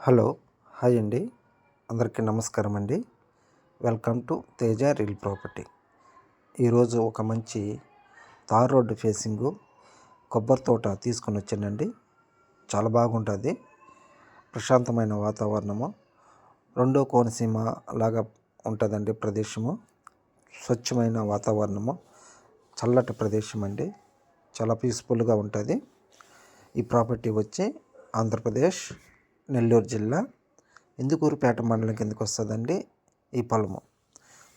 Hello hi అండి. అందరికీ నమస్కారం అండి. Welcome to Teja real property. ఈరోజు ఒక మంచి తార్ రోడ్డు ఫేసింగు కొబ్బరి తోట తీసుకొని వచ్చానండి. చాలా బాగుంటుంది. ప్రశాంతమైన వాతావరణము. రెండో కోనసీమ లాగా ఉంటుందండి ప్రదేశము. స్వచ్ఛమైన వాతావరణము. చల్లటి ప్రదేశం అండి. చాలా పీస్ఫుల్గా ఉంటుంది. ఈ ప్రాపర్టీ వచ్చి ఆంధ్రప్రదేశ్ నెల్లూరు జిల్లా ఇందుకూరుపేట మండలం కిందకి వస్తుందండి ఈ పొలము.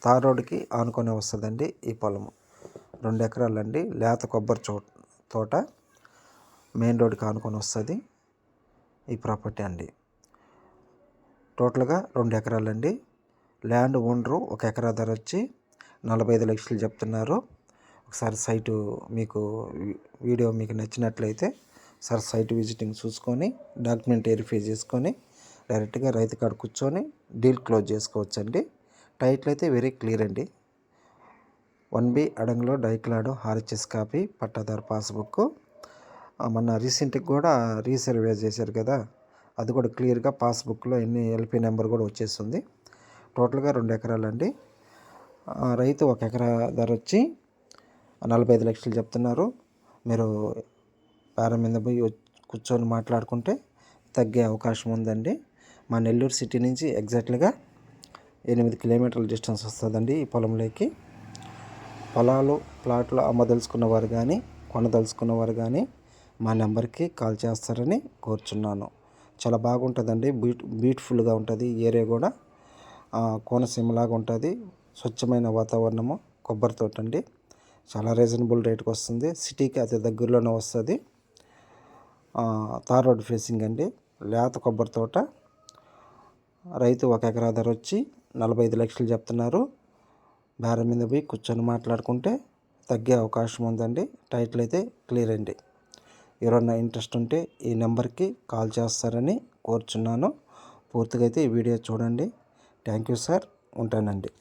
తార్ రోడ్డుకి ఆనుకొని వస్తుందండి ఈ పొలము. రెండు ఎకరాలండి. లేత కొబ్బరి చో తోట మెయిన్ రోడ్డుకి ఆనుకొని వస్తుంది ఈ ప్రాపర్టీ అండి. టోటల్గా రెండు ఎకరాలండి. ల్యాండ్ ఓనరు ఒక ఎకరా ధర వచ్చి నలభై ఐదు లక్షలు చెప్తున్నారు. ఒకసారి సైటు మీకు వీడియో మీకు నచ్చినట్లయితే సార్ సైట్ విజిటింగ్ చూసుకొని డాక్యుమెంట్ వెరిఫై చేసుకొని డైరెక్ట్గా రైతు కాడ కూర్చొని డీల్ క్లోజ్ చేసుకోవచ్చండి. టైటిల్ అయితే వెరీ క్లియర్ అండి. వన్ బి అడంగులో డైక్లాడు హార్హెచ్ఎస్ కాపీ పట్టాదారు పాస్బుక్ మొన్న రీసెంట్గా కూడా రీసర్వే చేశారు కదా అది కూడా క్లియర్గా పాస్బుక్లో ఎన్ని ఎల్పి నెంబర్ కూడా వచ్చేస్తుంది. టోటల్గా రెండు ఎకరాలండి. రైతు ఒక ఎకరా ధర వచ్చి నలభై ఐదు లక్షలు చెప్తున్నారు. మీరు పార మీద పోయి కూర్చొని మాట్లాడుకుంటే తగ్గే అవకాశం ఉందండి. మా నెల్లూరు సిటీ నుంచి ఎగ్జాక్ట్లీగా ఎనిమిది కిలోమీటర్ల డిస్టెన్స్ వస్తుందండి ఈ పొలంలోకి. పొలాలు ప్లాట్లు అమ్మదలుచుకున్న వారు కానీ కొనదలుచుకున్న కానీ మా నెంబర్కి కాల్ చేస్తారని కోరుచున్నాను. చాలా బాగుంటుందండి. బ్యూట్ బ్యూటిఫుల్గా ఉంటుంది ఏరియా కూడా. కోనసీమలాగా ఉంటుంది. స్వచ్ఛమైన వాతావరణము కొబ్బరి తోట అండి చాలా రీజనబుల్ రేట్కి వస్తుంది సిటీకి అతి దగ్గరలోనే వస్తుంది. తార్ రోడ్ ఫేసింగ్ అండి. లేత కొబ్బరి తోట. రైతు ఒక ఎకరా ధర వచ్చి నలభై ఐదు లక్షలు చెప్తున్నారు. బేరం మీద పోయి కూర్చొని మాట్లాడుకుంటే తగ్గే అవకాశం ఉందండి. టైటిల్ అయితే క్లియర్ అండి. ఎవరన్నా ఇంట్రెస్ట్ ఉంటే ఈ నెంబర్కి కాల్ చేస్తారని కోరుచున్నాను. పూర్తిగా అయితే ఈ వీడియో చూడండి. Thank you sir. ఉంటానండి.